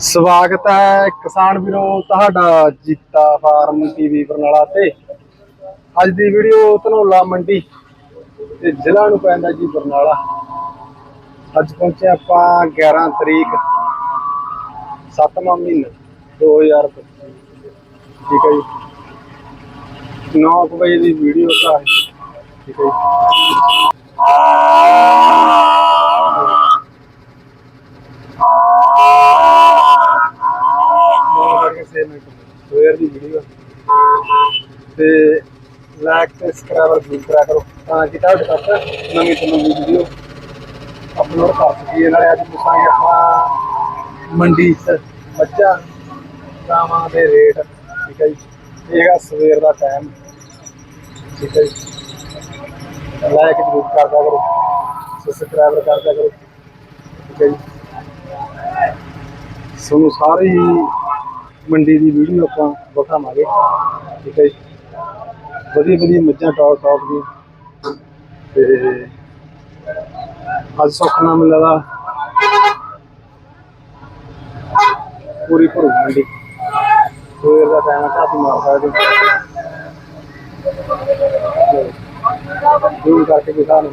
ਸਵਾਗਤ ਹੈ ਕਿਸਾਨ ਵੀਰੋ ਤੁਹਾਡਾ ਜੀਤਾ ਫਾਰਮ ਟੀਵੀ ਬਰਨਾਲਾ ਤੇ। ਅੱਜ ਦੀ ਵੀਡੀਓ ਧਨੌਲਾ ਮੰਡੀ ਤੇ ਜ਼ਿਲ੍ਹਾ ਨੂੰ ਪੈਂਦਾ ਜੀ ਬਰਨਾਲਾ। ਅੱਜ ਪਹੁੰਚੇ ਆਪਾਂ 11 ਤਰੀਕ 7ਵਾਂ ਮਹੀਨਾ 2025 ਠੀਕ ਹੈ ਜੀ। 9 ਵਜੇ ਦੀ ਵੀਡੀਓ ਦਾ ਠੀਕ ਹੈ ਜੀ। ਨੌ ਮਿੰਟ ਸਵੇਰ ਦੀ ਵੀਡੀਓ ਤੇ ਲਾਈਕ ਤੇ ਸਬਸਕ੍ਰਾਈਬਰ ਜ਼ਰੂਰ ਕਰਿਆ ਕਰੋ। ਤਾਂ ਕਿ ਤੁਹਾਡੇ ਤੱਕ ਨਵੀਂ ਤੋਂ ਨਵੀਂ ਵੀਡੀਓ ਅਪਲੋਡ ਕਰ ਸਕੀਏ। ਨਾਲੇ ਅੱਜ ਪੁੱਛਾਂਗੇ ਆਪਾਂ ਮੰਡੀ 'ਚ ਮੱਝਾਂ ਗਾਵਾਂ ਦੇ ਰੇਟ, ਠੀਕ ਹੈ ਜੀ। ਇਹ ਹੈਗਾ ਸਵੇਰ ਦਾ ਟਾਈਮ ਠੀਕ ਹੈ ਜੀ। ਲਾਈਕ ਜ਼ਰੂਰ ਕਰਦਾ ਕਰੋ। ਸਬਸਕ੍ਰਾਈਬਰ ਕਰਦਾ ਕਰੋ। ਠੀਕ ਹੈ ਜੀ। ਤੁਹਾਨੂੰ ਸਾਰੇ ਹੀ ਮੰਡੀ ਦੀ ਵੀਡੀਓ ਆਪਾਂ ਵਿਖਾਵਾਂਗੇ। ਠੀਕ ਹੈ ਜੀ। ਵਧੀਆ ਵਧੀਆ ਮੱਝਾਂ ਟੌਪ ਟੌਪ ਦੀ ਤੇ ਅੱਜ ਸੁੱਖ ਨਾਲ ਮਿਲਦਾ ਪੂਰੀ ਭਰੂ ਮੰਡੀ। ਸਵੇਰ ਦਾ ਟਾਈਮ ਕਾਫੀ ਮਾਰ ਸਕਦੇ ਦੂਰ ਕਰਕੇ ਦਿਖਾ ਨੂੰ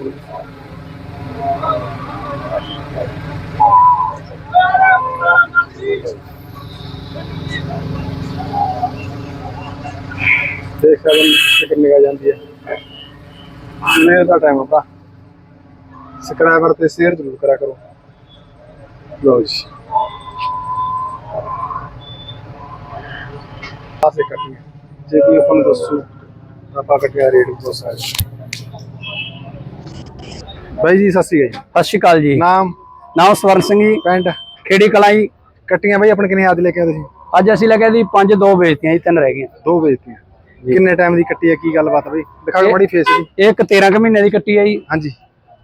ਦੇਖ ਸਕਦੇ ਹੋ ਕਿੰਨੀ ਆ ਜਾਂਦੀ ਹੈ। ਸਵੇਰ ਦਾ ਟਾਈਮ ਆਪਾ। ਸਬਸਕ੍ਰਾਈਬਰ ਤੇ ਸ਼ੇਅਰ ਜ਼ਰੂਰ ਕਰਿਆ ਕਰੋ। ਲੋ ਜੀ। ਆਸੇ ਕੱਟੀ ਜੇ। ਕੋਈ ਆਪਾਂ ਨੂੰ ਦੱਸੂ ਤਾਂ ਆਪਾਂ ਕੱਟਿਆ ਰੇਟ ਦੱਸ ਸਕਦੇ ਬਾਈ ਜੀ ਸਤਿ ਸ਼੍ਰੀ ਅਕਾਲ ਸਤਿ ਸ਼੍ਰੀ ਅਕਾਲ ਜੀ। ਜੀ ਨਾਮ? ਨਾਮ ਸਵਰਨ ਸਿੰਘ ਜੀ। ਖੇੜੀ ਕਲਾਈ। ਕੱਟੀਆਂ ਬਾਈ ਆਪਣੇ ਕਿੰਨੇ ਆਦ ਲੈ ਕੇ ਆਏ ਤੁਸੀਂ? ਅੱਜ ਅਸੀਂ ਲੱਗੇ ਦੀ ਪੰਜ ਦੋ ਵੇਚਤੀਆਂ ਜੀ ਤਿੰਨ ਰਹਿ ਗਈਆਂ। ਦੋ ਵੇਚਤੀਆਂ। ਕਿੰਨੇ ਟਾਈਮ ਦੀ ਕੱਟੀ ਹੈ? ਕੀ ਗੱਲਬਾਤ ਬਈ? ਦਿਖਾਓ ਮਾੜੀ ਫੇਸ ਦੀ। ਇੱਕ 13 ਕੁ ਮਹੀਨੇ ਦੀ ਕੱਟੀ ਹੈ ਜੀ। ਹਾਂਜੀ।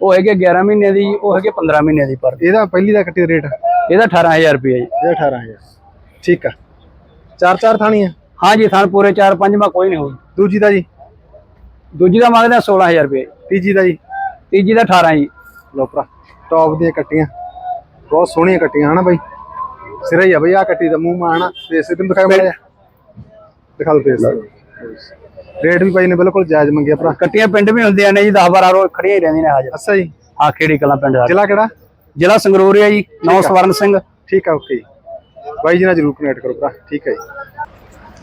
ਉਹ ਹੈਗੇ 11 ਮਹੀਨੇ ਦੀ ਉਹ ਹੈਗੇ 15 ਮਹੀਨੇ ਦੀ ਪਰ। ਇਹਦਾ ਪਹਿਲੀ ਦਾ ਕੱਟੀ ਰੇਟ ਇਹਦਾ 18000 ਰੁਪਏ ਜੀ। ਇਹ 18000 ਠੀਕ ਆ। ਚਾਰ ਚਾਰ ਥਾਣੀ ਆ? ਹਾਂ ਜੀ ਥਾਂ ਪੂਰੇ 4 5 ਮਾ ਕੋਈ ਨਹੀਂ ਹੋਈ ਦੂਜੀ ਦਾ ਜੀ? ਦੂਜੀ ਦਾ ਮੰਗਦੇ 16000 ਰੁਪਏ। ਤੀਜੀ ਦਾ ਜੀ? ਤੀਜੀ ਦਾ 18 ਜੀ। ਲੋ ਭਰਾ ਟੌਪ ਦੀਆਂ ਕੱਟੀਆਂ। ਬਹੁਤ ਸੋਹਣੀਆਂ ਕੱਟੀਆਂ ਹਨਾ ਬਾਈ? ਸਿਰਾ ਹੀ ਆ ਬਈ ਆ ਕੱਟੀ ਦਾ ਮੂੰਹ ਮਾਣਾ ਫੇਸ ਤੇ। ਦਿਖਾ ਮਾੜਾ ਜਿਹਾ? ਦਿਖਾ ਲਓ ਫੇਸ ਰੇਟ ਵੀ ਬਾਈ ਨੇ ਬਿਲਕੁਲ ਜਾਇਜ਼ ਮੰਗਿਆ ਭਰਾ। ਕੱਟੀਆਂ ਪਿੰਡ ਵੀ ਹੁੰਦੀਆਂ ਨੇ ਜੀ 10 12 ਰੋਜ਼ ਖੜੀਆਂ ਹੀ ਰਹਿੰਦੀਆਂ ਨੇ ਹਾਜ਼ਰ ਅੱਛਾ ਜੀ। ਹਾਂ ਖੇੜੀ ਕਲਾ ਪਿੰਡ ਦਾ। ਜ਼ਿਲ੍ਹਾ ਕਿਹੜਾ? ਜ਼ਿਲ੍ਹਾ ਸੰਗਰੂਰ ਹੈ ਜੀ ਨਾਮ ਸਵਰਨ ਸਿੰਘ। ਠੀਕ ਆ ਓਕੇ ਬਾਈ ਜੀ ਨਾਲ ਜਰੂਰ ਕਨੈਕਟ ਕਰੋ ਭਰਾ। ਠੀਕ ਹੈ ਜੀ।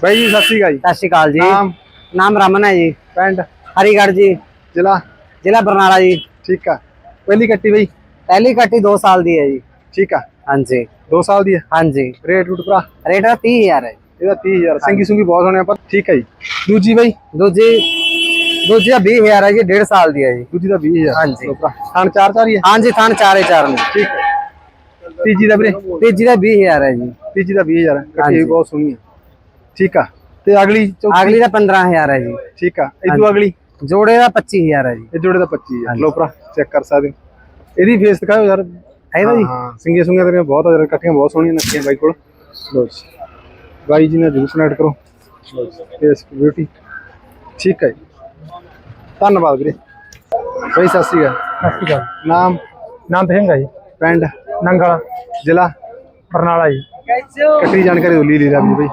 ਬਾਈ ਜੀ ਸਤਿ ਸ਼੍ਰੀ ਅਕਾਲ ਜੀ। ਸਤਿ ਸ਼੍ਰੀ ਅਕਾਲ ਜੀ। ਨਾਮ? ਨਾਮ ਰਮਨ ਹੈ ਜੀ। ਪਿੰਡ? ਹਰੀਗੜ੍ਹ ਜੀ। ਜ਼ਿਲ੍ਹਾ? ਜ਼ਿਲ੍ਹਾ ਬਰਨਾਲਾ ਜੀ। ਠੀਕ ਆ। ਪਹਿਲੀ ਕੱਟੀ ਬਈ? ਪਹਿਲੀ ਕੱਟੀ 2 ਸਾਲ ਦੀ ਹੈ ਜੀ। ਠੀਕ ਆ। ਹਾਂਜੀ। 2 ਸਾਲ ਦੀ ਆ ਹਾਂਜੀ। ਰੇਟ ਰੂਟ ਭਰਾ? ਰੇਟ ਦਾ 30000 ਹੈ ਇਹਦਾ 30000 ਸਿੰਗੀ ਸੁੰਗੀ ਬਹੁਤ ਸੋਹਣੇ ਆ ਪਰ ਠੀਕ ਹੈ ਜੀ। ਦੂਜੀ ਬਈ? ਦੂਜੀ ਦੂਜੀ ਦਾ 20000 ਹੈ ਜੀ 1.5 ਸਾਲ ਦੀ ਹੈ ਜੀ। ਦੂਜੀ ਦਾ 20000 ਹਾਂਜੀ। ਥਣ ਚਾਰ ਚਾਰ ਹੀ ਹੈ ਹਾਂਜੀ ਥਾਨ ਚਾਰੇ ਚਾਰ ਨੇ। ਠੀਕ ਹੈ ਤੀਜੀ ਦਾ ਵੀਰੇ? ਤੀਜੀ ਦਾ 20000 ਹੈ ਜੀ। ਤੀਜੀ ਦਾ 20000 ਕੱਟੀ ਹਾਂਜੀ। ਵੀ ਬਹੁਤ ਸੋਹਣੀ ਹੈ ਠੀਕ ਆ। ਤੇ ਅਗਲੀ ਚੌਥੀ? ਅਗਲੀ ਦਾ 15000 ਹੈ ਜੀ। ਠੀਕ ਆ। ਇਦੋਂ ਅਗਲੀ? ਜੋੜੇ ਦਾ 25000 ਹੈ ਜੀ। ਇਹ ਜੋੜੇ ਦਾ 25 ਹੈ ਲੋ ਭਰਾ ਚੈੱਕ ਕਰ ਸਕਦੇ ਹੋ। ਇਹਦੀ ਫੇਸ ਦਿਖਾਓ ਯਾਰ। ਹੈਗਾ ਜੀ। ਹਾਂ ਸਿੰਗੇ ਸੁੰਗੇ ਤੇਰੀਆਂ ਬਹੁਤ ਆ ਯਾਰ ਇਕੱਠੀਆਂ ਬਹੁਤ ਸੋਹਣੀਆਂ ਨੱਕੀਆਂ ਬਾਈ ਕੋਲ। ਲੋ ਜੀ। ਬਾਈ ਜੀ ਨਾਲ ਜਰੂਰ ਕਨੈਕਟ ਕਰੋ। ਲੋ ਜੀ ਫੇਸ ਬਿਊਟੀ ਠੀਕ ਹੈ ਜੀ। ਧੰਨਵਾਦ ਵੀਰੇ। ਬਾਈ ਸਤਿ ਸ਼੍ਰੀ ਅਕਾਲ। ਸਤਿ ਸ਼੍ਰੀ ਅਕਾਲ। ਨਾਮ? ਨਾਮ ਹੈ ਜੀ। ਪਿੰਡ? ਨੰਗਲ। ਜ਼ਿਲ੍ਹਾ? ਬਰਨਾਲਾ ਜੀ। ਕੱਟੀ ਜਾਣਕਾਰੀ ਦੋ ਲਈ ਲਈ ਰਾਬੀ ਬਾਈ?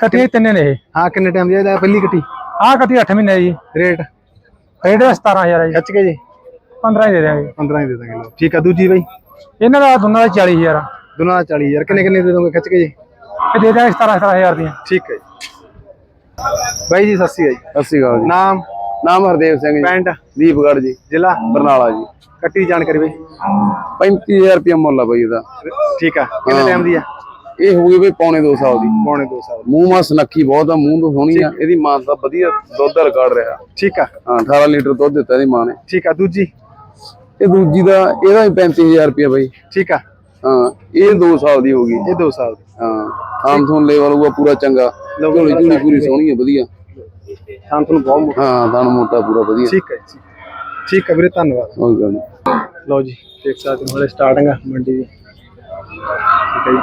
ਕੱਟੀ ਤਿੰਨੇ ਨੇ ਇਹ। ਹਾਂ ਕਿੰਨੇ ਟਾਈਮ ਦੀ ਹੈ ਪਹਿਲੀ ਕੱਟੀ। ਆਹ ਕੱਟੀ 8 ਮਹੀਨੇ ਜੀ। ਰੇਟ? ਰੇਟ ਦਾ 17000 ਹੈ ਜੀ। ਖੱਚ ਕੇ ਜੀ? 15 ਹੀ ਦੇ ਦਿਆਂਗੇ। 15 ਹੀ ਦੇ ਦਾਂਗੇ ਠੀਕ ਆ। ਦੂਜੀ ਬਾਈ? ਇਹਨਾਂ ਦਾ ਦੋਨਾਂ ਦਾ 40000 ਦੋਨਾਂ ਦਾ 40000 ਕਿੰਨੇ ਕਿੰਨੇ ਦੇ ਦੋਗੇ? ਖੱਚ ਕੇ ਜੀ? ਇਹ ਦੇ ਦਿਆਂਗੇ 17 17000 ਦੀਆਂ। ਠੀਕ ਹੈ ਜੀ। ਬਾਈ ਜੀ ਸਤਿ ਸ਼੍ਰੀ ਅਕਾਲ ਸਤਿ ਸ਼੍ਰੀ ਅਕਾਲ ਜੀ। ਨਾਮ? ਨਾਮ ਹਰਦੇਵ ਸਿੰਘ ਜੀ। ਪਿੰਡ? ਦੀਪਗੜ੍ਹ ਜੀ। ਜ਼ਿਲ੍ਹਾ? ਬਰਨਾਲਾ ਜੀ। ਕੱਟੀ ਜਾਣਕਾਰੀ ਬਾਈ। 35000 ਰੁਪਏ ਮੁੱਲ ਆ ਬਈ ਇਹਦਾ। ਠੀਕ ਆ। ਕਿੰਨੇ ਟਾਈਮ ਦੀ ਆ? ਇਹ ਹੋ ਗਈ ਬਈ ਪੌਣੇ 2 ਸਾਲ ਦੀ। ਪੌਣੇ 2 ਸਾਲ ਮੂੰਹ ਮਾ ਸੁਨੱਖੀ ਬਹੁਤ ਆ ਮੂੰਹ ਤੋਂ ਸੋਹਣੀ ਆ। ਇਹਦੀ ਮਾਂ ਦਾ ਵਧੀਆ ਦੁੱਧ ਦਾ ਰਿਕਾਰਡ ਰਿਹਾ। ਠੀਕ ਆ। ਹਾਂ 18 ਲੀਟਰ ਦੁੱਧ ਦਿੱਤਾ ਇਹਦੀ ਮਾਂ ਨੇ। ਠੀਕ ਆ। ਦੂਜੀ? ਇਹ ਦੂਜੀ ਦਾ ਇਹਦਾ ਵੀ 35000 ਰੁਪਏ ਬਈ। ਠੀਕ ਆ। ਹਾਂ ਇਹ 2 ਸਾਲ ਦੀ ਹੋ ਗਈ। ਇਹ 2 ਸਾਲ ਦੀ। ਹਾਂ ਆਮ ਤੋਂ ਲੈਵਲ ਹੋਊਗਾ ਪੂਰਾ ਚੰਗਾ। ਝੋਲੀ ਝੋਲੀ ਪੂਰੀ ਸੋਹਣੀ ਆ ਵਧੀਆ। ਹਾਂ ਤੁਹਾਨੂੰ ਬਹੁਤ ਮੋਟਾ। ਹਾਂ ਦਣ ਮੋਟਾ ਪੂਰਾ ਵਧੀਆ। ਠੀਕ ਹੈ ਜੀ। ਠੀਕ ਆ ਵੀਰੇ ਧੰਨਵਾਦ। ਲਓ ਜੀ ਦੇਖ ਸਕਦੇ ਹੋ ਹਲੇ ਸਟਾਰਟਿੰਗ ਮੰਡੀ ਦੀ। ਠੀਕ ਹੈ ਜੀ।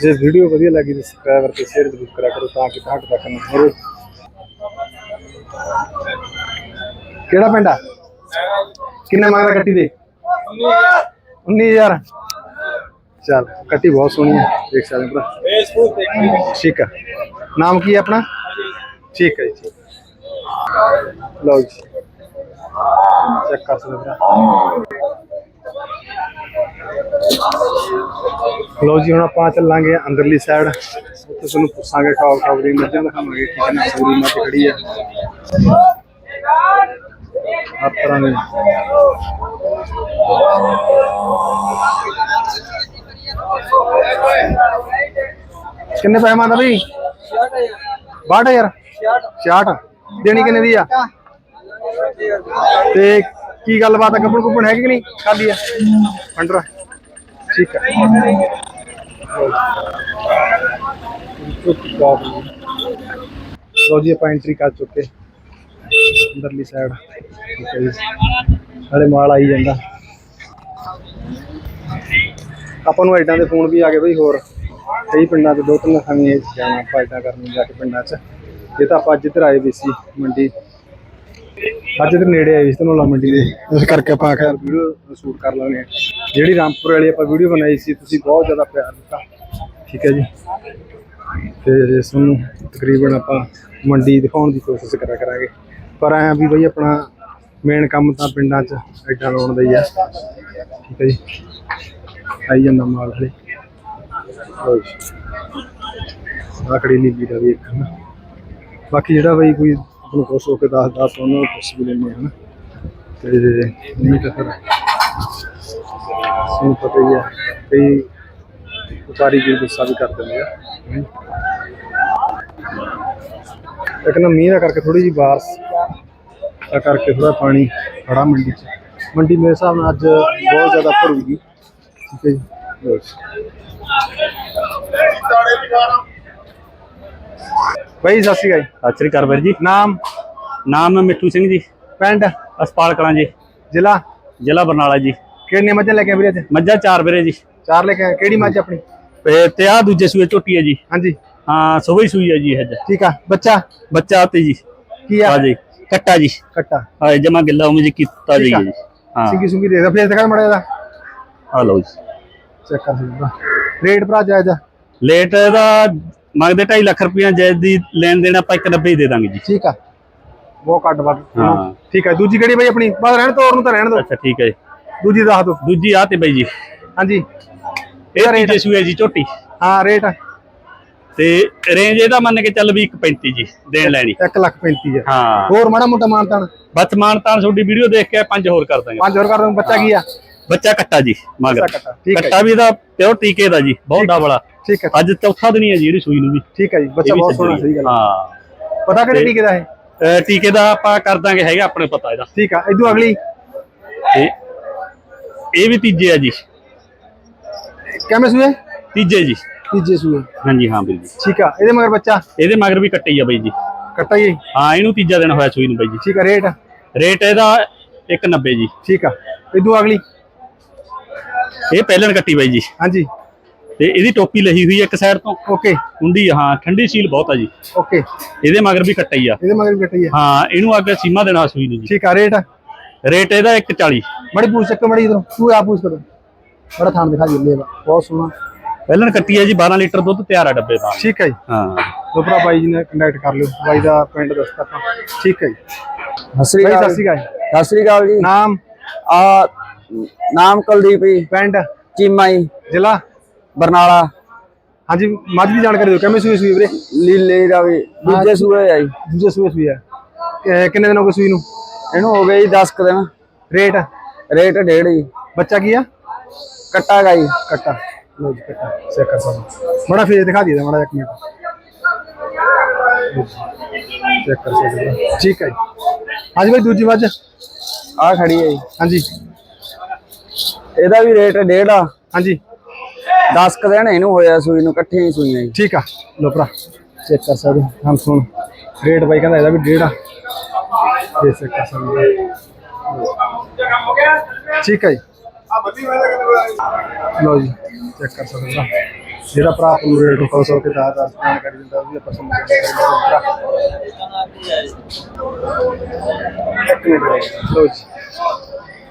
ਜੇ ਵੀਡੀਓ ਵਧੀਆ ਲੱਗੀ ਤਾਂ ਸਬਸਕ੍ਰਾਈਬਰ ਤੇ ਸ਼ੇਅਰ ਜ਼ਰੂਰ ਕਰਿਆ ਕਰੋ ਤਾਂ ਕਿ ਤੁਹਾਡੇ ਤੱਕ ਨਾ ਹੋਵੇ। ਕਿਹੜਾ ਪਿੰਡ ਆ? ਕਿੰਨੇ ਮੰਗਦਾ ਕੱਟੀ ਦੇ? 19000 ਚੱਲ, ਕੱਟੀ ਬਹੁਤ ਸੋਹਣੀ ਹੈ ਦੇਖ ਸਕਦੇ ਹੋ ਭਰਾ। ਠੀਕ ਹੈ ਨਾਮ ਕੀ ਹੈ ਆਪਣਾ? ਠੀਕ ਹੈ ਜੀ, ਠੀਕ। ਲਓ ਜੀ। ਚੈੱਕ ਕਰ ਸਕਦੇ ਭਰਾ। ਲਓ ਜੀ, ਹੁਣ ਆਪਾਂ ਚੱਲਾਂਗੇ ਅੰਦਰਲੀ ਸਾਈਡ ਉੱਥੇ ਤੁਹਾਨੂੰ ਪੁੱਛਾਂਗੇ ਟੌਪ ਟੌਪ ਦੀ ਮੱਝਾਂ ਦਿਖਾਵਾਂਗੇ ਕਿ ਕਿੰਨਾ ਸੂਰੀ ਮੱਝ ਖੜੀ ਹੈ ਹਰ ਤਰ੍ਹਾਂ ਦੀ। ਕਿੰਨੇ ਪੈਸੇ ਮੰਗਦਾ ਬਈ 62000 66 ਦੇਣੀ ਕਿੰਨੇ ਦੀ ਆ? ਤੇ ਕੀ ਗੱਲਬਾਤ ਆ ਕੱਪੜ ਕੁਪੜ ਹੈਗੀ ਕਿ ਨਹੀਂ? ਖਾਲੀ ਆ? ਅੰਡਰ ਠੀਕ ਹੈ ਲੋ ਜੀ, ਆਪਾਂ ਐਂਟਰੀ ਕਰ ਚੁੱਕੇ। ਅੰਦਰਲੀ ਸਾਈਡ ਠੀਕ ਹੈ ਜੀ। ਨਾਲੇ ਮਾਲ ਆਈ ਜਾਂਦਾ। ਆਪਾਂ ਨੂੰ ਐਡਾਂ ਦੇ ਫੋਨ ਵੀ ਆ ਗਏ ਬਈ ਹੋਰ। ਕਈ ਪਿੰਡਾਂ ਤੋਂ ਦੋ ਤਿੰਨ ਥਾਵੇਂ ਜਾਣਾ ਐਡਾਂ ਕਰਨ ਜਾ ਕੇ ਪਿੰਡਾਂ 'ਚ। ਇਹ ਤਾਂ ਆਪਾਂ ਅੱਜ ਇੱਧਰ ਆਏ ਵੀ ਸੀ ਮੰਡੀ। ਅੱਜ ਇੱਧਰ ਨੇੜੇ ਆਏ ਸੀ ਧਨੋਲਾ ਮੰਡੀ ਦੇ। ਇਸ ਕਰਕੇ ਆਪਾਂ ਆਖਿਆ ਵੀਡੀਓ ਸ਼ੂਟ ਕਰ ਲਾਂਗੇ। ਜਿਹੜੀ ਰਾਮਪੁਰ ਵਾਲੀ ਆਪਾਂ ਵੀਡੀਓ ਬਣਾਈ ਸੀ ਤੁਸੀਂ ਬਹੁਤ ਜ਼ਿਆਦਾ ਪਿਆਰ ਦਿੱਤਾ। ਠੀਕ ਹੈ ਜੀ। ਤੇ ਇਸ ਨੂੰ ਤਕਰੀਬਨ ਆਪਾਂ ਮੰਡੀ ਦਿਖਾਉਣ ਦੀ ਕੋਸ਼ਿਸ਼ ਕਰਿਆ ਕਰਾਂਗੇ। ਪਰ ਐਂ ਵੀ ਬਈ ਆਪਣਾ ਮੇਨ ਕੰਮ ਤਾਂ ਪਿੰਡਾਂ 'ਚ ਐਡਾ ਲਾਉਣ ਦਾ ਹੀ ਆ। ਠੀਕ ਹੈ ਜੀ। ਆਈ ਜਾਂਦਾ ਮਾਲ ਹਲੇ ਆਕੜੀ ਨੀਲੀ ਦਾ ਵੀ ਇੱਕ ਹਨਾ ਬਾਕੀ ਜਿਹੜਾ ਬਈ ਕੋਈ ਆਪਣਾ ਖੁਸ਼ ਹੋ ਕੇ ਦੱਸ ਦੱਸ, ਉਹਨਾਂ ਨੂੰ ਪੁੱਛ ਵੀ ਲੈਂਦੇ ਹਨ ਤੇ ਨਹੀਂ ਤਾਂ ਫਿਰ ਸਾਨੂੰ ਪਤਾ ਹੀ ਹੈ ਕਈ ਉਤਾਰੀ ਵੀ ਗੁੱਸਾ ਵੀ ਕਰ ਦਿੰਦੇ ਆ। ਇੱਕ ਨਾ ਮੀਂਹ ਦਾ ਕਰਕੇ ਥੋੜੀ ਜੀ ਬਾਰਿਸ਼ ਦਾ ਕਰਕੇ ਥੋੜਾ ਪਾਣੀ ਖੜਾ ਮੰਡੀ ਚ। ਮੰਡੀ ਮੇਰੇ ਹਿਸਾਬ ਨਾਲ ਅੱਜ ਬਹੁਤ ਜ਼ਿਆਦਾ ਭਰੂਗੀ ਠੀਕ ਹੈ ਜੀ। ਬਾਈ ਸਤਿ ਸ਼੍ਰੀ ਅਕਾਲ ਜੀ। ਸਤਿ ਸ੍ਰੀ ਅਕਾਲ ਵੀਰ ਜੀ। ਨਾਮ? ਨਾਮ ਮਿੱਠੂ ਸਿੰਘ ਜੀ। ਪਿੰਡ? ਅਸਪਾਲ ਕਲਾਂ ਜੀ। ਜ਼ਿਲ੍ਹਾ? ਜ਼ਿਲ੍ਹਾ ਬਰਨਾਲਾ ਜੀ। ਕਿੰਨੇ ਮੱਝਾਂ ਲੈ ਕੇ ਆਏ ਵੀਰੇ ਅੱਜ ਮੱਝਾਂ ਚਾਰ ਵੀਰੇ ਜੀ। ਚਾਰ ਲੈ ਕੇ ਆਏ। ਕਿਹੜੀ ਮੱਝ ਆਪਣੀ? ਤੇ- ਤੇ ਆ ਦੂਜੇ ਸੂਏ ਝੋਟੀ ਹੈ ਜੀ। ਹਾਂਜੀ। ਹਾਂ ਸਵੇਰ ਹੀ ਸੂਈ ਹੈ ਜੀ ਅੱਜ। ਠੀਕ ਆ। ਬੱਚਾ? ਬੱਚਾ ਤੇ ਜੀ। ਕੀ ਆ? ਆ ਜੀ। ਕੱਟਾ ਜੀ। ਕੱਟਾ। ਹਾਂ ਜਮਾ ਗਿੱਲਾ ਉਵੇਂ ਜੀ ਕੀਤਾ ਜੀ। ਆ। ਹਾਂ। ਸਿੰਗੀ ਸੁੰਗੀ ਦੇਖਦਾ ਫੇਰ ਦਿਖਾ ਮੜਿਆ ਦਾ ਆ ਲਓ ਜੀ। ਚੈੱਕ ਕਰ ਸਕਦਾ ਰੇਟ ਭਰਾ ਜਾਇਦਾ ਲੇਟ ਦਾ ਮੰਗਦੇ 2.5 ਲੱਖ ਰੁਪਇਆ ਜੈਦ ਦੀ ਲੈਣ ਦੇਣ ਆਪਾਂ 190 ਹੀ ਦੇ ਦਾਂਗੇ ਜੀ। ਠੀਕ ਆ। ਬਹੁਤ ਕੱਟ ਵੱਟ ਹਾਂ। ਠੀਕ ਆ। ਦੂਜੀ ਕਿਹੜੀ ਬਈ ਆਪਣੀ? ਬਸ ਰਹਿਣ ਤੋਰ ਨੂੰ ਤਾਂ ਰਹਿਣ ਦੋ। ਅੱਛਾ ਠੀਕ ਹੈ ਜੀ। ਦੂਜੀ ਦੱਸ ਦੋ ਦੂਜੀ ਆ ਤੇ ਬਈ ਜੀ। ਹਾਂਜੀ। ਇਹ ਸੂਏ ਜੀ ਝੋਟੀ। ਹਾਂ ਰੇਟ ਤੇ ਰੇਂਜ ਇਹਦਾ ਮੰਨ ਕੇ ਚੱਲ ਵੀ 135 ਜੀ ਦੇਣ ਲੈਣੀ। 1 ਲੱਖ 35 ਆ ਹਾਂ। ਹੋਰ ਮਾੜਾ ਮੋਟਾ ਮਾਨਤਾਨ ਬਸ ਮਾਨਤਾਨ ਤੁਹਾਡੀ ਵੀਡੀਓ ਦੇਖ ਕੇ ਪੰਜ ਹੋਰ ਕਰ ਦਾਂਗੇ। ਪੰਜ ਹੋਰ ਕਰ ਦੂੰ ਬੱਚਾ ਕੀ ਆ? ਬੱਚਾ ਕੱਟਾ ਜੀ ਮਗਰ। ਕੱਟਾ, ਵੀ ਇਹਦਾ ਪਿਓਰ ਟੀਕੇ ਦਾ ਜੀ ਬਹੁਤ ਡਬਲਾ ਠੀਕ ਹੈ। ਅੱਜ ਚੌਥਾ ਦਿਨ ਹੀ ਹੈ ਜੀ ਜਿਹੜੀ ਸੂਈ ਨੂੰ ਵੀ। ਠੀਕ ਹੈ ਜੀ ਬੱਚਾ ਬਹੁਤ ਸੋਹਣਾ। ਸਹੀ ਗੱਲ। ਹਾਂ। ਪਤਾ ਕਿਹੜੇ ਟੀਕੇ ਦਾ ਹੈ ਟੀਕੇ ਦਾ ਆਪਾਂ ਕਰ ਦਾਂਗੇ ਹੈਗਾ ਆਪਣੇ ਪਤਾ ਇਹਦਾ। ਠੀਕ ਆ ਇਦੋਂ ਅਗਲੀ। ਇਹ ਵੀ ਤੀਜੇ ਆ ਜੀ। ਕਿਵੇਂ ਸੂਏ? ਤੀਜੇ ਜੀ। ਤੀਜੇ ਸੂਏ। ਹਾਂਜੀ ਹਾਂ ਵੀਰ ਜੀ ਠੀਕ ਆ ਇਹਦੇ ਮਗਰ ਬੱਚਾ? ਇਹਦੇ ਮਗਰ ਵੀ ਕੱਟੇ ਹੀ ਆ ਬਾਈ ਜੀ। ਕੱਟਾ ਹੀ ਹਾਂ ਇਹਨੂੰ ਤੀਜਾ ਦਿਨ ਹੋਇਆ ਸੂਈ ਨੂੰ ਬਾਈ ਜੀ। ਠੀਕ ਆ ਰੇਟ? ਰੇਟ ਇਹਦਾ 190 ਜੀ। ਠੀਕ ਆ ਇਦੋਂ ਅਗਲੀ? ਇਹ ਪਹਿਲਣ ਕੱਟੀ ਬਾਈ ਜੀ। ਹਾਂਜੀ। ਤੇ ਇਹਦੀ ਟੋਪੀ ਲਹੀ ਹੋਈ ਹੈ ਇੱਕ ਸਾਈਡ ਤੋਂ। ਓਕੇ। ਹੁੰਦੀ ਹਾਂ ਠੰਡੀ ਸੀਲ ਬਹੁਤ ਆ ਜੀ। ਓਕੇ। ਇਹਦੇ ਮਗਰ ਵੀ ਕੱਟਾ ਹੀ ਆ। ਇਹਦੇ ਮਗਰ ਵੀ ਕੱਟੀ ਆ? ਹਾਂ ਇਹਨੂੰ ਅੱਗੇ ਸੀਮਾ ਦੇਣਾ ਸੂਈ ਨੂੰ ਜੀ। ਠੀਕ ਆ ਰੇਟ? ਰੇਟ ਇਹਦਾ 140 ਬੜੀ ਪੂਛ ਚੱਕ ਮੜੀ ਇਧਰੋਂ। ਤੂੰ ਆ ਪੂਛ ਕਰ। ਬੜਾ ਥਾਣ ਦਿਖਾ ਜੀ ਲੇਵਾ। ਬਹੁਤ ਸੋਹਣਾ। ਪਹਿਲਣ ਕੱਟੀ ਹੈ ਜੀ 12 ਲੀਟਰ ਦੁੱਧ ਤਿਆਰ ਆ ਡੱਬੇ ਦਾ। ਠੀਕ ਹੈ ਜੀ। ਹਾਂ। ਲੋਪਰਾ ਬਾਈ ਜੀ ਨੇ ਕੰਟੈਕਟ ਕਰ ਲਿਓ ਬਾਈ ਦਾ ਪਿੰਡ ਦੱਸਤਾ ਆਪਾਂ। ਠੀਕ ਹੈ ਜੀ। ਸਤਿ ਸ੍ਰੀ ਬਾਈ ਅਕਾਲ ਸਤਿ ਸ਼੍ਰੀ ਅਕਾਲ ਸਤਿ ਸ੍ਰੀ ਅਕਾਲ ਜੀ। ਨਾਮ? ਆ ਨਾਮ ਕੁਲਦੀਪ ਜੀ। ਪਿੰਡ? ਚੀਮਾ ਜੀ। ਜ਼ਿਲ੍ਹਾ? ਬਰਨਾਲਾ। ਹਾਂਜੀ ਮੱਝ ਦੀ ਜਾਣਕਾਰੀ ਦਿਓ ਕਿਵੇਂ ਸੂਈ ਸੂਈ ਵੀਰੇ? ਲੀਲੇ ਦਾ ਵੀ ਦੂਜੇ ਸੂਏ ਆ ਜੀ। ਦੂਜੇ ਸੂਏ ਸੂਈ ਕਿ- ਕਿੰਨੇ ਦਿਨ ਹੋ ਗਏ ਸੂਈ ਨੂੰ? ਇਹਨੂੰ ਹੋ ਗਏ ਜੀ 10 ਕੁ ਦਿਨ। ਰੇਟ? ਰੇਟ ਡੇਢ ਜੀ। ਬੱਚਾ ਕੀ ਆ? ਕੱਟਾ ਗਾ ਜੀ। ਕੱਟਾ। ਫੇਸ ਦਿਖਾ ਦਿਆ ਮਾੜਾ ਇੱਕ ਮਿੰਟ ਚੈੱਕ ਕਰ ਸਕਦੇ ਹੋ। ਠੀਕ ਹੈ ਜੀ। ਹਾਂਜੀ ਬਾਈ ਦੂਜੀ ਮੱਝ ਆ ਖੜੀ ਹੈ ਜੀ। ਹਾਂਜੀ। ਇਹਦਾ ਵੀ ਰੇਟ ਡੇਢ ਆ। ਹਾਂਜੀ। 10 ਕੁ ਦਿਨ ਇਹਨੂੰ ਹੋਇਆ ਸੂਈ ਨੂੰ ਇਕੱਠੀਆਂ ਹੀ ਸੂਈਆਂ ਜੀ। ਠੀਕ ਆ। ਲੋ ਭਰਾ ਚੈੱਕ ਕਰ ਸਕਦੇ ਹੋ। ਹਮ ਸੁਣ। ਰੇਟ ਬਾਈ ਕਹਿੰਦਾ ਇਹਦਾ ਵੀ ਡੇਢ ਆ। ਇਹ ਚੈੱਕ ਕਰ ਸਕਦੇ ਹੋ। ਠੀਕ ਹੈ ਜੀ। ਲੋ ਜੀ। ਚੈੱਕ ਕਰ ਸਕਦੇ ਹੋ। ਜਿਹੜਾ ਭਰਾ ਆਪ ਨੂੰ ਰੇਟ ਹੋ ਸੋ ਕੇ ਦਾ ਦਾ ਜਾਣਕਾਰੀ ਦਿੰਦਾ ਉਹ ਵੀ ਆਪਾਂ ਸਮਝ ਸਕਦੇ ਹਾਂ ਲੋ ਜੀ।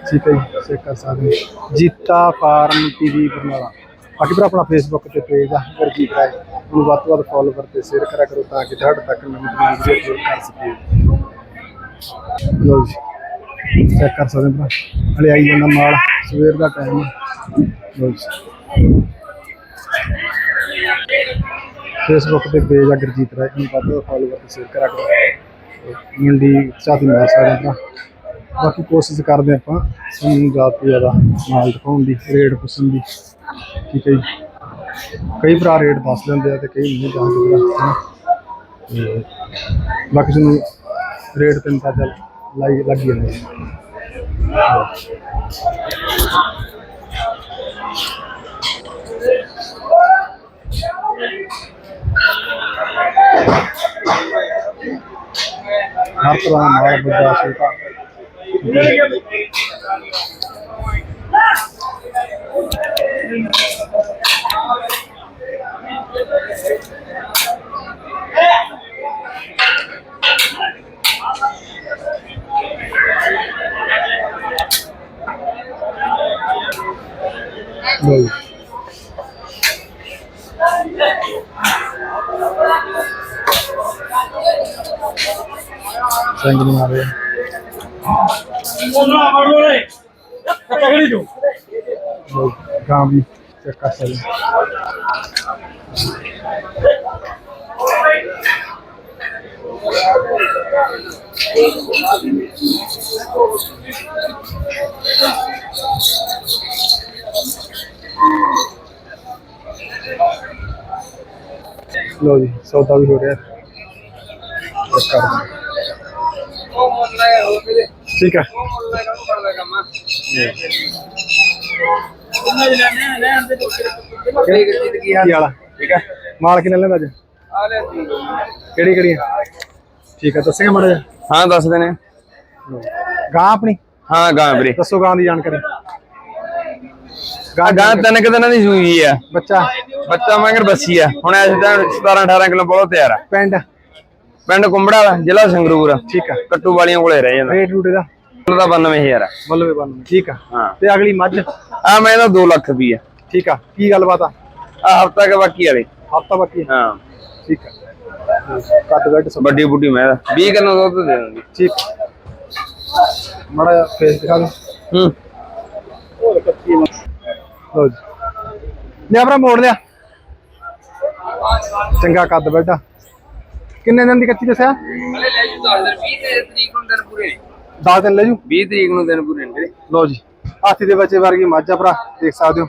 ਠੀਕ ਹੈ ਚੈੱਕ ਕਰ ਸਕਦੇ ਜੀਤਾ ਫਾਰਮ ਟੀਵੀ ਬਰਨਾਲਾ। ਬਾਕੀ ਭਰਾ, ਆਪਣਾ ਫੇਸਬੁੱਕ ਤੇ ਪੇਜ ਆ ਗੁਰਜੀਤ ਰਾਏ। ਉਹਨੂੰ ਵੱਧ ਤੋਂ ਵੱਧ ਫੋਲੋਵਰ ਤੇ ਸ਼ੇਅਰ ਕਰਿਆ ਕਰੋ ਤਾਂ ਕਿ ਤੁਹਾਡੇ ਤੱਕ ਨਵੀਂ ਵੀਡੀਓ ਅਪਲੋਡ ਕਰ ਸਕੀਏ। ਲੋ ਜੀ। ਚੈੱਕ ਕਰ ਸਕਦੇ ਹੋ ਭਰਾ। ਹਲੇ ਆਈ ਜਾਂਦਾ ਮਾਲ। ਸਵੇਰ ਦਾ ਟਾਈਮ ਲੋ ਜੀ। ਫੇਸਬੁੱਕ ਤੇ ਪੇਜ ਆ ਗੁਰਜੀਤ ਰਾਏ ਨੂੰ ਵੱਧ ਤੋਂ ਵੱਧ ਤੇ ਸ਼ੇਅਰ ਕਰਿਆ ਕਰੋ। ਮੰਡੀ ਚਾਤੀ ਮਾਰ ਸਕਦੇ ਹਾਂ ਬਾਕੀ ਕੋਸ਼ਿਸ਼ ਕਰਦੇ ਆਪਾਂ ਸਾਨੂੰ ਜ਼ਿਆਦਾ ਤੋਂ ਜ਼ਿਆਦਾ ਮਾਲ ਦਿਖਾਉਣ ਦੀ ਰੇਟ ਪੁੱਛਣ ਦੀ। ਠੀਕ ਹੈ ਜੀ। ਕਈ ਭਰਾ ਰੇਟ ਦੱਸ ਲੈਂਦੇ ਆ ਤੇ ਕਈ ਨਹੀਂ ਦੱਸਦੇ ਭਰਾ, ਬਾਕੀ ਤੁਹਾਨੂੰ ਰੇਟ ਤੇ ਤਾਂ ਲਾਈ ਲੱਗ ਹੀ ਜਾਂਦੇ। ਆ। ਹਰ ਤਰ੍ਹਾਂ ਦਾ ਮਾਲ ਵੱਡਾ ਛੋਟਾ ਲਓ ਜੀ। ਸੰਗ ਨੂੰ ਮਾਰੇ ਲਓ ਜੀ, ਗਾਂ ਵੀ ਚੈੱਕ ਕਰ ਸਕਦੇ ਹਾਂ। ਲਓ ਜੀ ਸੌਦਾ ਵੀ ਹੋ ਰਿਹਾ ਚੈੱਕ ਕਰ ਦਿਓ। ਠੀਕ ਹੈ ਕੀ ਹਾਲ ਠੀਕ ਹੈ ਮਾਲ ਕਿੰਨੇ ਲੈਂਦਾ ਅੱਜ? ਕਿਹੜੀ ਕਿਹੜੀ ਠੀਕ ਹੈ ਦੱਸੇਗਾ ਮਾੜਾ ਜਿਹਾ। ਹਾਂ ਦੱਸਦੇ ਨੇ ਗਾਂ ਆਪਣੀ? ਹਾਂ ਗਾਂ ਵੀਰੇ। ਦੱਸੋ ਗਾਂ ਦੀ ਜਾਣਕਾਰੀ। ਆ ਗਾਂ ਤਿੰਨ ਕੁ ਦਿਨਾਂ ਦੀ ਸੂਈ ਆ। ਬੱਚਾ? ਬੱਚਾ ਮਗਰ ਬੱਸੀ ਆ। ਹੁਣ ਇਸ ਟਾਈਮ 17 18 ਕਿਲੋ ਬਹੁਤ ਤਿਆਰ ਆ। ਪਿੰਡ? ਪਿੰਡ ਕੁੰਬੜਾ ਜ਼ਿਲ੍ਹਾ ਸੰਗਰੂਰ। ਆ ਠੀਕ ਹੈ ਕੱਟੂ ਵਾਲੀਆਂ ਕੋਲੇ ਰਹਿ ਜਾਂਦਾ। ਰੇਟ ਰੂਟ ਦਾ ਉਹਦਾ 92000 ਆ। ਬੱਲਵੇ ਬੰਨ ਠੀਕ ਆ। ਹਾਂ। ਤੇ ਅਗਲੀ ਮੱਝ? ਆ ਮੈਂ ਇਹਦਾ 2 ਲੱਖ ਰੁਪਈਆ ਠੀਕ ਆ। ਕੀ ਗੱਲਬਾਤ ਆ? ਆ ਹਫਤਾ ਕੇ ਬਾਕੀ ਵਾਲੇ ਹਫਤਾ ਬਾਕੀ ਆ। ਹਾਂ। ਠੀਕ ਆ। ਕੱਟ ਸਭ। ਵੱਡੀ ਬੁੱਢੀ ਮੈਂ ਦਾ 20 ਕਿਲੋ ਦੁੱਧ ਦੇ ਦਿੰਦੀ। ਠੀਕ। ਮੜਾ ਫੇਸ ਦਿਖਾ ਦੇ ਹੂੰ। ਲੋ ਜੀ। ਭਰਾ ਮੋੜ ਲਿਆ। ਚੰਗਾ ਕੱਦ ਬੈਠਾ। ਕਿੰਨੇ ਦਿਨ ਦੀ ਕੱਚੀ ਦੱਸਿਆ? ਹਲੇ ਲੈ ਜੂ 10 20 ਤਰੀਕ ਨੂੰ ਦਿਨ ਪੂਰੇ ਨੇ। 10 ਦਿਨ ਲੈ ਜੂ? 20 ਤਰੀਕ ਨੂੰ ਦਿਨ ਪੂਰੇ ਨੇ। ਲੋ ਜੀ ਹਾਥੀ ਦੇ ਬੱਚੇ ਵਰਗੀ ਮੱਝ ਆ ਭਰਾ ਦੇਖ ਸਕਦੇ ਹੋ।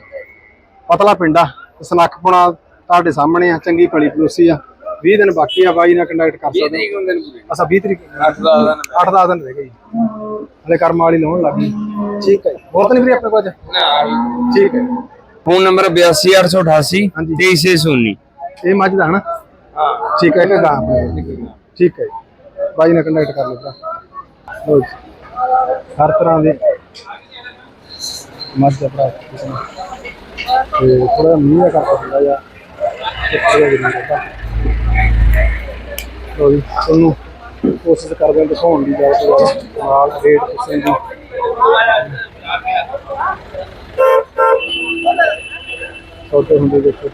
ਪਤਲਾ ਪਿੰਡਾ ਸਨੱਖ ਪੁਣਾ ਤੁਹਾਡੇ ਸਾਹਮਣੇ ਆ ਚੰਗੀ ਪਲੀ ਪਲੋਸੀ ਆ। 20 ਦਿਨ ਬਾਕੀ ਆ ਬਾਈ ਨਾਲ ਕੰਟੈਕਟ ਕਰ 20 ਸਕਦੇ ਤਰੀਕ ਨੂੰ ਦਿਨ ਪੂਰੇ ਹੋ ਅਸਾਂ 20 ਤਰੀਕ 8 10 ਦਿਨ। 8-10 ਦਿਨ ਰਹਿ ਗਏ ਹਲੇ ਕਰਮ ਵਾਲੀ ਲਾਉਣ ਲੱਗ ਗਈ। ਠੀਕ ਹੈ। ਹੋਰ ਤਾਂ ਨਹੀਂ ਵੀਰੇ ਆਪਣੇ ਕੋਲ ਅੱਜ? ਨਾ ਠੀਕ ਹੈ ਫੋਨ ਨੰਬਰ 82888 ਹਾਂਜੀ। 2319 ਇਹ ਮੱਝ ਦਾ ਹਨਾ? ਠੀਕ ਹੈ ਕਿ ਗਾਂ ਆਪਣੀ? ਠੀਕ ਹੈ ਜੀ। ਬਾਈ ਨਾਲ ਕੰਟੈਕਟ ਕਰ ਲਓ ਭਰਾ ਲਓ ਜੀ। ਹਰ ਤਰ੍ਹਾਂ ਦੇ ਮੱਝ ਦਾ ਭਰਾ ਤੇ ਥੋੜਾ ਮੀਂਹ ਦਾ ਕਰਕੇ ਥੋੜਾ ਜਿਹਾ ਥੋੜਾ ਜਿਹਾ ਜ਼ਰੂਰ ਹੈ ਲਓ ਜੀ, ਤੁਹਾਨੂੰ ਕੋਸ਼ਿਸ਼ ਕਰਦੇ ਹਾਂ ਦਿਖਾਉਣ ਦੀ ਜਾਇ ਤੋਂ ਮਾਲ ਰੇਟ ਕਿਸੇ ਦੀ ਛੋਟੇ ਹੁੰਦੇ ਦੇਖੋ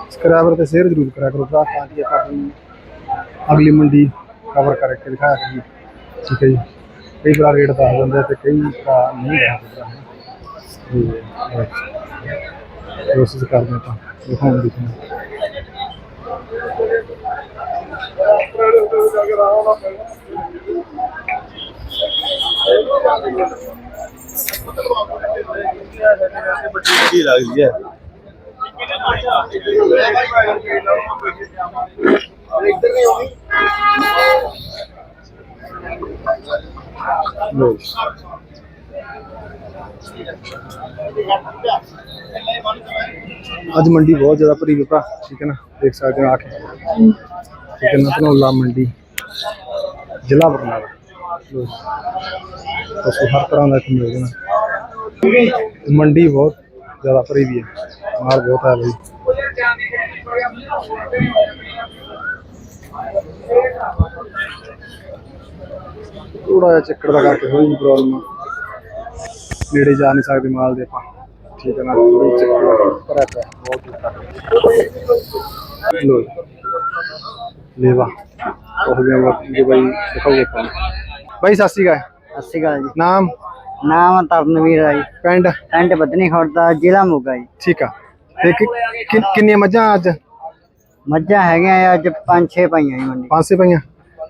ਸਬਸਕ੍ਰਾਈਬਰ ਤੇ ਸ਼ੇਅਰ ਜ਼ਰੂਰ ਕਰਿਆ ਕਰੋ ਭਰਾ ਤਾਂ ਕਿ ਆਪਾਂ ਆਪਣੀ ਅਗਲੀ ਮੰਡੀ ਕਵਰ ਕਰਕੇ ਦਿਖਾਇਆ ਕਰੀਏ ਠੀਕ ਹੈ ਜੀ ਕਈ ਵਾਰ ਰੇਟ ਦੱਸ ਦਿੰਦੇ ਤੇ ਕਈ ਭਰਾ ਨਹੀਂ ਦੱਸਦੇ ਕੋਸ਼ਿਸ਼ ਕਰਦੇ ਆਪਾਂ ਦਿਖਾਉਣ ਦੀ ਤੁਹਾਨੂੰ ਕੀ ਲੱਗਦੀ ਹੈ ਲਓ ਅੱਜ ਮੰਡੀ ਬਹੁਤ ਜ਼ਿਆਦਾ ਭਰੀ ਹੋਈ ਭਰਾ, ਠੀਕ ਹੈ ਨਾ? ਦੇਖ ਸਕਦੇ ਹੋ ਆ ਕੇ। ਠੀਕ ਹੈ ਨਾ? ਧਨੌਲਾ ਮੰਡੀ, ਜ਼ਿਲ੍ਹਾ ਬਰਨਾਲਾ। ਪਸ਼ੂ ਹਰ ਤਰ੍ਹਾਂ ਦਾ ਇੱਥੇ ਮਿਲ ਜਾਣਾ ਮੰਡੀ ਬਹੁਤ ਜ਼ਿਆਦਾ ਭਰੀ ਵੀ ਹੈ। ਮਾਲ ਬਹੁਤ ਹੈ ਬਈ। ਥੋੜਾ ਜਿਹਾ ਚੱਕਰ ਦਾ ਕਰਕੇ ਹੋਈ ਪ੍ਰੋਬਲਮ ਨੇੜੇ ਜਾ ਨਹੀਂ ਸਕਦੇ ਮਾਲ ਦੇ ਆਪਾਂ। ਠੀਕ ਹੈ ਨਾ ਥੋੜੀ ਚੱਕਰ ਪਰ ਪਿਆ। ਬਹੁਤ ਦੂਰ ਲੋ ਲੇਵਾ। ਉਹ ਗਿਆ ਬਾਈ ਦਿਖਾਓਗੇ ਆਪਾਂ ਬਾਈ ਸਤਿ ਸ਼੍ਰੀ ਅਕਾਲ। ਸਤਿ ਸ਼੍ਰੀ ਅਕਾਲ ਜੀ। ਨਾਮ? ਨਾਮ ਤਰਨਵੀਰ ਆ ਜੀ। ਪਿੰਡ? ਪਿੰਡ ਬਦਨੀ ਖੁਰਦਾ ਜ਼ਿਲ੍ਹਾ ਮੋਗਾ ਜੀ। ਠੀਕ ਆ। ਤੇ ਕਿ- ਕਿ- ਕਿੰਨੀਆਂ ਮੱਝਾਂ ਅੱਜ? ਮੱਝਾਂ ਹੈਗੀਆਂ ਅੱਜ ਪੰਜ ਛੇ ਪਈਆਂ ਜੀ ਮੰਡੀ। ਪਾਸੇ ਪਈਆਂ।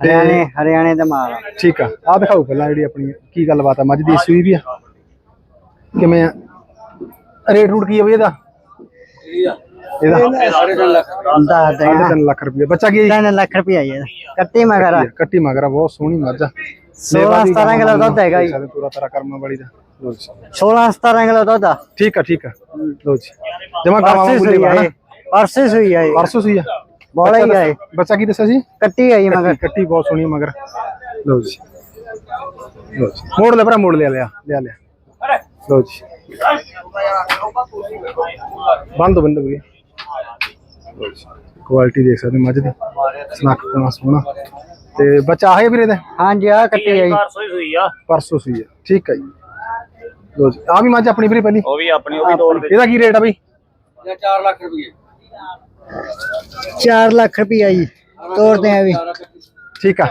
ਤੇ ਹਰਿਆਣੇ ਹਰਿਆਣੇ ਦਾ ਮਾਲ ਆ। ਠੀਕ ਆ। ਆ ਦਿਖਾਓ ਪਹਿਲਾਂ ਜਿਹੜੀ ਆਪਣੀ ਕੀ ਗੱਲਬਾਤ ਆ। ਮੱਝ ਦੀ ਸੂਈ ਵੀ ਆ। ਕਿਵੇਂ ਆ? ਰੇਟ ਰੂਟ ਕੀ ਆ ਬਈ ਇਹਦਾ? ਇਹਦਾ ਦੱਸ ਦੇ 3.5 ਲੱਖ ਰੁਪਏ। ਬੱਚਾ ਕੀ ਹੈ ਤਿੰਨ ਲੱਖ ਰੁਪਇਆ ਜੀ ਇਹਦਾ। ਕੱਟੀ ਮਗਰ ਕੱਟੀ ਮਗਰਾ ਬਹੁਤ ਸੋਹਣੀ ਮੱਝ ਆ। 16 17 ਕਿਲੋ ਦੁੱਧ ਹੈਗਾ ਜੀ। ਸਾਡੇ ਪੂਰਾ ਤਰਾ ਕਰਮਾਂ ਵਾਲੀ ਦਾ। ਲਓ ਜੀ। 16 17 ਕਿਲੋ ਦੁੱਧ ਆ। ਠੀਕ ਆ ਠੀਕ ਆ। ਲਓ ਜੀ। ਜਮਾ ਕਾਮਾ ਪਰਸੇ ਬੁੱਲੀ ਸੂਈ ਆ ਇਹ। ਪਰਸੇ ਸੂਈ ਆ ਇਹ। ਪਰਸੋਂ ਸੀ ਆ। ਬੋਲਾ ਹੀ ਆ ਇਹ। ਬੱਚਾ ਕੀ ਦੱਸਿਆ ਸੀ? ਕੱਟੀ ਆ ਜੀ ਮਗਰ। ਕੱਟੀ ਬਹੁਤ ਸੋਹਣੀ ਮਗਰ। ਲਓ ਜੀ। ਲਓ ਜੀ। ਮੋੜ ਲੈ ਭਰਾ ਮੋੜ ਲਿਆ ਲਿਆ ਲਿਆ ਲਿਆ। ਲਓ ਜੀ। ਬੰਦ ਬੰਦ ਵੀ ਕੁਆਲਿਟੀ ਦੇਖ ਸਕਦੇ ਮੱਝ ਦੀ। ਸਨੱਖ ਪੁਣਾ ਸੋਹਣਾ। ਤੇ ਬੱਚਾ ਆਏ ਵੀਰੇ ਦਾ ਹਾਂਜੀ ਆ ਕੱਟੀ ਆ। ਜੀ ਪਰਸੋਂ ਸੀ ਠੀਕ ਹੈ ਜੀ। ਲਓ ਜੀ ਆ ਵੀ ਮੱਝ ਆਪਣੀ ਵੀਰੇ ਪਹਿਲੀ? ਉਹ ਵੀ ਆਪਣੀ ਉਹ ਵੀ ਤੋੜ ਇਹਦਾ ਕੀ ਰੇਟ ਆ ਬਈ? 4 ਲੱਖ ਰੁਪਇਆ ਜੀ ਤੋੜਦੇ ਆ ਵੀ। ਠੀਕ ਆ।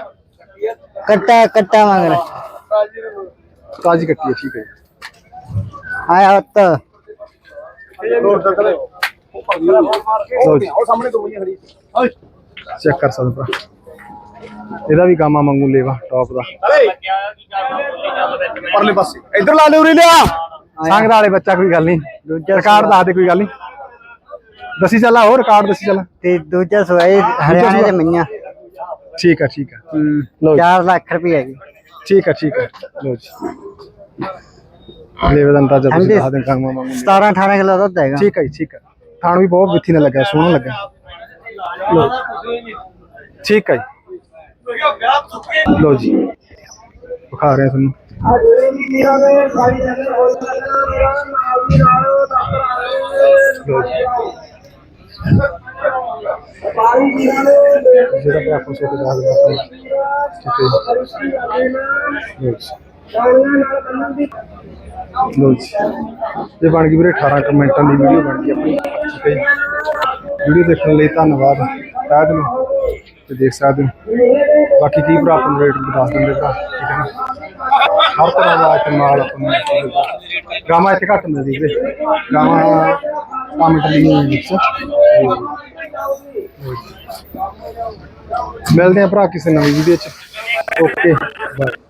ਕੱਟਾ ਕੱਟਾ ਮਗਰ। ਤਾਜੀ ਕੱਟੀ ਹੈ ਠੀਕ ਹੈ ਆਇਆ ਹੱਤ ਲਓ ਜੀ। ਚੈੱਕ ਕਰ ਸਕਦੇ ਭਰਾ। ਇਹਦਾ ਵੀ ਕਾਮਾ ਮੰਗੂ ਲੇਵਾ ਟੌਪ ਦਾ। ਪਰਲੇ ਪਾਸੇ। ਇੱਧਰ ਲਾ ਲੈ ਉਰੇ ਲਿਆ ਸੰਗ ਵਾਲੇ ਬੱਚਾ ਕੋਈ ਗੱਲ ਨਹੀਂ। ਦੂਜਾ ਰਿਕਾਰਡ ਦੱਸ ਦੇ ਕੋਈ ਗੱਲ ਨਹੀਂ। ਦੱਸੀ ਚੱਲਾ ਹੋਰ ਰਿਕਾਰਡ ਦੱਸੀ ਚੱਲਾ। ਤੇ ਦੂਜਾ ਸਵਾਈ ਹਰਿਆਣੇ ਦੇ ਮਈਆਂ। ਠੀਕ ਆ ਠੀਕ ਆ। ਜੀ। 4 ਲੱਖ ਰੁਪਇਆ ਜੀ। ਠੀਕ ਆ ਠੀਕ ਆ। ਲਓ ਜੀ। ਲੇਵੇ ਦਾ ਅੰਦਾਜ਼ਾ ਤੁਸੀਂ ਦੱਸ ਦੇ ਕਾਮਾ ਮੰਗੂ 17 18 ਕਿਲੋ ਦੁੱਧ ਹੈਗਾ। ਠੀਕ ਹੈ ਜੀ ਠੀਕ ਹੈ ਥਾਣ ਵੀ ਬਹੁਤ ਵਿੱਥੀ ਨਾਲ ਲੱਗਾ ਸੋਹਣਾ ਲੱਗਾ ਲਓ। ਠੀਕ ਹੈ ਜੀ। ਲਓ ਜੀ। ਵਿਖਾ ਰਹੇ ਤੁਹਾਨੂੰ। ਲਓ ਜੀ। ਜਿਹੜਾ ਕਿ ਆਪਾਂ ਸੋਚ ਦੱਸ ਦਿੰਦਾ ਲੋ ਜੀ। ਇਹ ਬਣ ਗਈ ਵੀਰੇ 18 ਮਿੰਟਾਂ ਦੀ ਵੀਡੀਓ ਬਣ ਗਈ ਆਪਣੀ। ਠੀਕ ਹੈ ਜੀ। ਵੀਡੀਓ ਦੇਖਣ ਲਈ ਧੰਨਵਾਦ। ਰਾਤ ਨੂੰ ਤੇ ਦੇਖ ਸਕਦੇ ਹੋ। ਬਾਕੀ ਕੀ ਭਰਾ ਆਪਾਂ ਰੇਟ ਦੱਸ ਦਿੰਦੇ ਭਰਾ, ਠੀਕ ਹੈ ਨਾ? ਹਰ ਤਰ੍ਹਾਂ ਦਾ ਇੱਥੇ ਮਾਲ ਆਪਾਂ ਨੂੰ ਮਿਲਦਾ। ਗਾਵਾਂ ਇੱਥੇ ਘੱਟ ਮਿਲਦੀ ਵੀਰੇ। ਗਾਵਾਂ ਕੰਮ ਟਲੀ ਨਹੀਂ ਵਿੱਚ ਮਿਲਦੇ ਆ ਭਰਾ ਕਿਸੇ ਨਵੀਂ ਵੀਡੀਓ ਚ। Okay bye